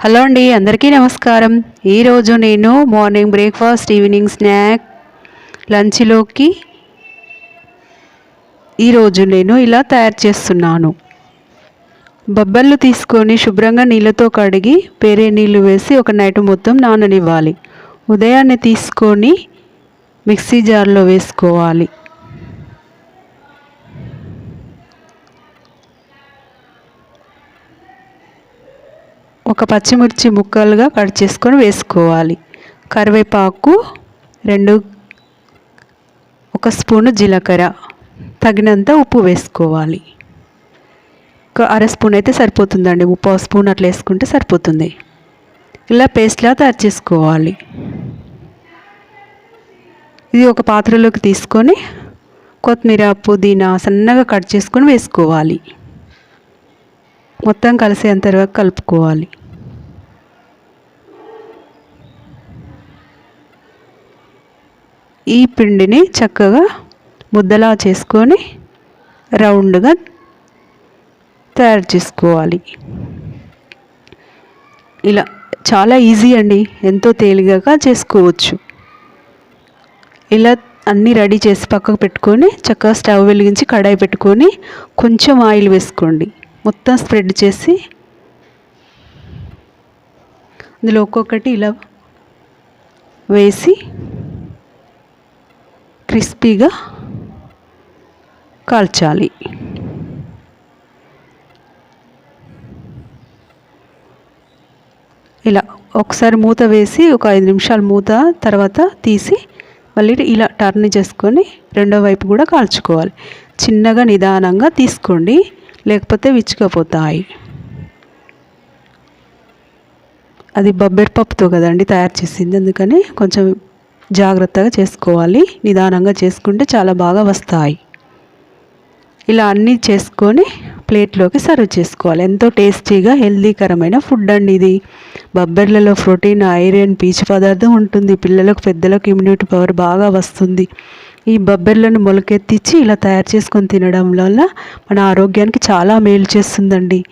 Hello అండి అందరికీ నమస్కారం. ఈరోజు నేను మార్నింగ్ బ్రేక్ఫాస్ట్ ఈవినింగ్ స్నాక్ లంచ్లోకి ఈరోజు నేను ఇలా తయారు చేస్తున్నాను. బొబ్బర్లు తీసుకొని శుభ్రంగా నీళ్ళతో కడిగి పేరే నీళ్ళు వేసి ఒక నైట్ మొత్తం నాననివ్వాలి. ఉదయాన్నే తీసుకొని మిక్సీ జార్లో వేసుకోవాలి. ఒక పచ్చిమిర్చి ముక్కలుగా కట్ చేసుకొని వేసుకోవాలి. కరివేపాకు రెండు ఒక స్పూను జీలకర్ర తగినంత ఉప్పు వేసుకోవాలి. ఒక అర స్పూన్ అయితే సరిపోతుందండి. ఉప్పు స్పూన్ అట్లా వేసుకుంటే సరిపోతుంది. ఇలా పేస్ట్లా తయారు చేసుకోవాలి. ఇది ఒక పాత్రలోకి తీసుకొని కొత్తిమీర పుదీనా సన్నగా కట్ చేసుకొని వేసుకోవాలి. మొత్తం కలిసేంత వరకు కలుపుకోవాలి. ఈ పిండిని చక్కగా ముద్దలా చేసుకొని రౌండ్గా తయారు చేసుకోవాలి. ఇలా చాలా ఈజీ అండి. ఎంతో తేలికగా చేసుకోవచ్చు. ఇలా అన్నీ రెడీ చేసి పక్కకు పెట్టుకొని చక్కగా స్టవ్ వెలిగించి కడాయి పెట్టుకొని కొంచెం ఆయిల్ వేసుకోండి. మొత్తం స్ప్రెడ్ చేసి అందులో ఒక్కొక్కటి ఇలా వేసి క్రిస్పీగా కాల్చాలి. ఇలా ఒకసారి మూత వేసి ఒక ఐదు నిమిషాలు మూత తర్వాత తీసి మళ్ళీ ఇలా టర్న్ చేసుకొని రెండో వైపు కూడా కాల్చుకోవాలి. చిన్నగా నిదానంగా తీసుకోండి లేకపోతే విచ్చుకపోతాయి. అది బొబ్బెర పప్పుతో కదండి తయారు చేసింది అందుకని కొంచెం జాగ్రత్తగా చేసుకోవాలి. నిదానంగా చేసుకుంటే చాలా బాగా వస్తాయి. ఇలా అన్నీ చేసుకొని ప్లేట్లోకి సర్వ్ చేసుకోవాలి. ఎంతో టేస్టీగా హెల్దీకరమైన ఫుడ్ అండి ఇది. బొబ్బర్లలో ప్రోటీన్ ఐరన్ పీచు పదార్థం ఉంటుంది. పిల్లలకు పెద్దలకు ఇమ్యూనిటీ పవర్ బాగా వస్తుంది. ఈ బొబ్బర్లను మొలకెత్తిచ్చి ఇలా తయారు చేసుకొని తినడం వల్ల మన ఆరోగ్యానికి చాలా మేలు చేస్తుందండి.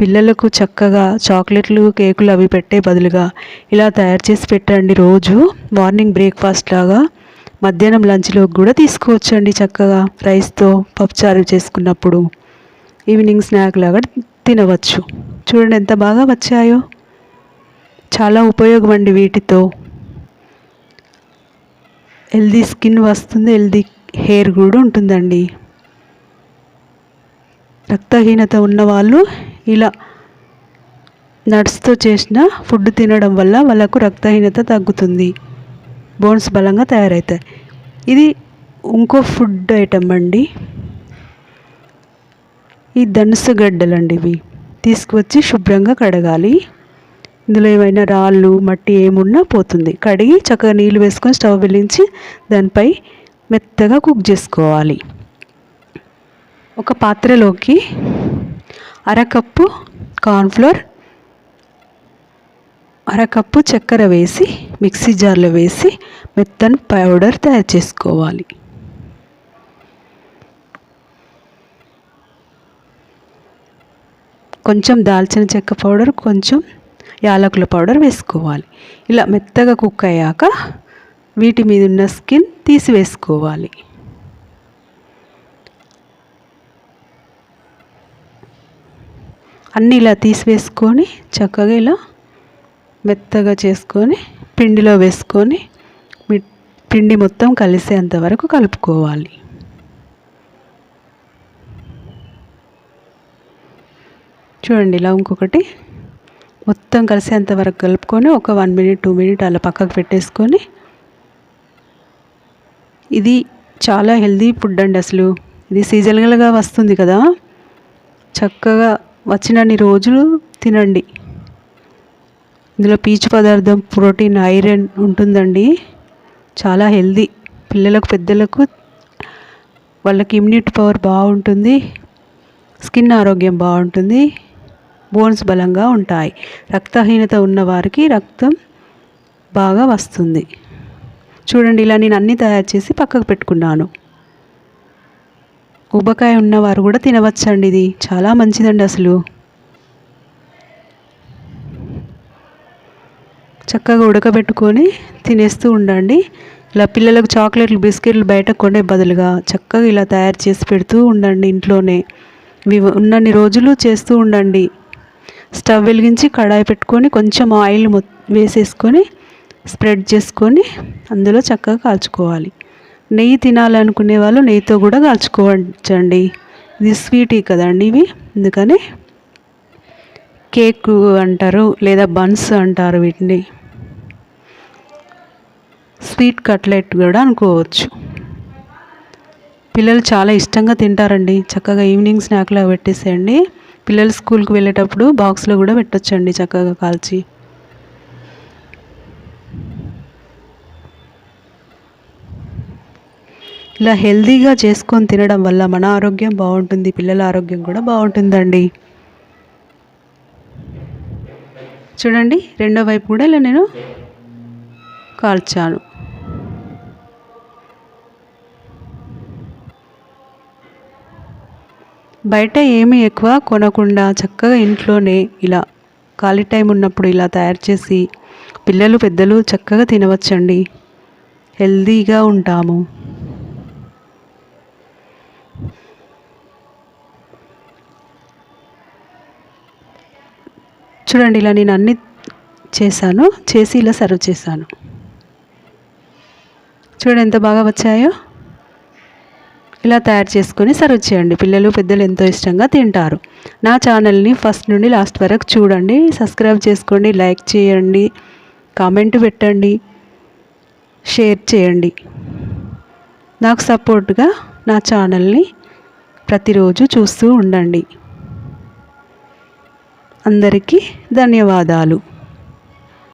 పిల్లలకు చక్కగా చాక్లెట్లు కేకులు అవి పెట్టే బదులుగా ఇలా తయారు చేసి పెట్టండి రోజు. మార్నింగ్ బ్రేక్ఫాస్ట్ లాగా మధ్యాహ్నం లంచ్లో కూడా తీసుకోవచ్చండి చక్కగా రైస్తో పప్పుచారు చేసుకున్నప్పుడు. ఈవినింగ్ స్నాక్ లాగా తినవచ్చు. చూడండి ఎంత బాగా వచ్చాయో. చాలా ఉపయోగం అండి వీటితో. హెల్దీ స్కిన్ వస్తుంది హెల్దీ హెయిర్ కూడా ఉంటుందండి. రక్తహీనత ఉన్నవాళ్ళు ఇలా నట్స్తో చేసిన ఫుడ్ తినడం వల్ల వాళ్ళకు రక్తహీనత తగ్గుతుంది. బోన్స్ బలంగా తయారవుతాయి ఇది ఇంకో ఫుడ్ ఐటమ్ అండి. ఈ ధనుసు గడ్డలండి ఇవి. తీసుకువచ్చి శుభ్రంగా కడగాలి. ఇందులో ఏమైనా రాళ్ళు మట్టి ఏమున్నా పోతుంది. కడిగి చక్కగా నీళ్ళు వేసుకొని స్టవ్ వెలిగించి దానిపై మెత్తగా కుక్ చేసుకోవాలి. ఒక పాత్రలోకి అరకప్పు కార్న్ఫ్లోర్ అరకప్పు చక్కెర వేసి మిక్సీ జార్లో వేసి మెత్తని పౌడర్ తయారు చేసుకోవాలి. కొంచెం దాల్చిన చెక్క పౌడర్ కొంచెం యాలకుల పౌడర్ వేసుకోవాలి. ఇలా మెత్తగా కుక్ అయ్యాక వీటి మీద ఉన్న స్కిన్ తీసివేసుకోవాలి. అన్నీ ఇలా తీసివేసుకొని చక్కగా ఇలా మెత్తగా చేసుకొని పిండిలో వేసుకొని పిండి మొత్తం కలిసేంత వరకు కలుపుకోవాలి. చూడండి ఇలా ఇంకొకటి మొత్తం కలిసేంత వరకు కలుపుకొని ఒక వన్ మినిట్ టూ మినిట్ అలా పక్కకు పెట్టేసుకొని ఇది చాలా హెల్దీ ఫుడ్ అండి అసలు. ఇది సీజనల్గా వస్తుంది కదా. చక్కగా వచ్చినన్ని రోజులు తినండి. ఇందులో పీచు పదార్థం ప్రోటీన్ ఐరన్ ఉంటుందండి. చాలా హెల్దీ. పిల్లలకు పెద్దలకు వాళ్ళకి ఇమ్యూనిటీ పవర్ బాగుంటుంది. స్కిన్ ఆరోగ్యం బాగుంటుంది. బోన్స్ బలంగా ఉంటాయి. రక్తహీనత ఉన్న వారికి రక్తం బాగా వస్తుంది. చూడండి ఇలా నేను అన్నీ తయారు చేసి పక్కకు పెట్టుకున్నాను. ఊబకాయ ఉన్నవారు కూడా తినవచ్చండి ఇది. చాలా మంచిదండి అసలు. చక్కగా ఉడకబెట్టుకొని తినేస్తూ ఉండండి. ఇలా పిల్లలకు చాక్లెట్లు బిస్కెట్లు బయట కొనే బదులుగా చక్కగా ఇలా తయారు చేసి పెడుతూ ఉండండి ఇంట్లోనే. ఇవి ఉన్నన్ని రోజులు చేస్తూ ఉండండి. స్టవ్ వెలిగించి కడాయి పెట్టుకొని కొంచెం ఆయిల్ వేసేసుకొని స్ప్రెడ్ చేసుకొని అందులో చక్కగా కాల్చుకోవాలి. నెయ్యి తినాలనుకునే వాళ్ళు నెయ్యితో కూడా కాల్చుకోవచ్చండి. ఇది స్వీటీ కదండి ఇవి? అందుకని కేక్ అంటారు లేదా బన్స్ అంటారు వీటిని. స్వీట్ కట్లెట్ కూడా అనుకోవచ్చు. పిల్లలు చాలా ఇష్టంగా తింటారండి. చక్కగా ఈవినింగ్ స్నాక్లా పెట్టేసేయండి. పిల్లలు స్కూల్కి వెళ్ళేటప్పుడు బాక్స్లో కూడా పెట్టొచ్చండి చక్కగా కాల్చి. ఇలా హెల్తీగా చేసుకొని తినడం వల్ల మన ఆరోగ్యం బాగుంటుంది పిల్లల ఆరోగ్యం కూడా బాగుంటుందండి. చూడండి రెండో వైపు కూడా ఇలా నేను కాల్చాను. బయట ఏమీ ఎక్కువ కొనకుండా చక్కగా ఇంట్లోనే ఇలా ఖాళీ టైం ఉన్నప్పుడు ఇలా తయారు చేసి పిల్లలు పెద్దలు చక్కగా తినవచ్చండి. హెల్తీగా ఉంటాము. చూడండి ఇలా నేను అన్ని చేశాను. చేసి ఇలా సర్వ్ చేశాను. చూడండి ఎంత బాగా వచ్చాయో. ఇలా తయారు చేసుకొని సర్వ్ చేయండి. పిల్లలు పెద్దలు ఎంతో ఇష్టంగా తింటారు. నా ఛానల్ని ఫస్ట్ నుండి లాస్ట్ వరకు చూడండి. సబ్స్క్రైబ్ చేసుకోండి లైక్ చేయండి కామెంట్ పెట్టండి షేర్ చేయండి. నాకు సపోర్ట్గా నా ఛానల్ని ప్రతిరోజు చూస్తూ ఉండండి. అందరికీ ధన్యవాదాలు.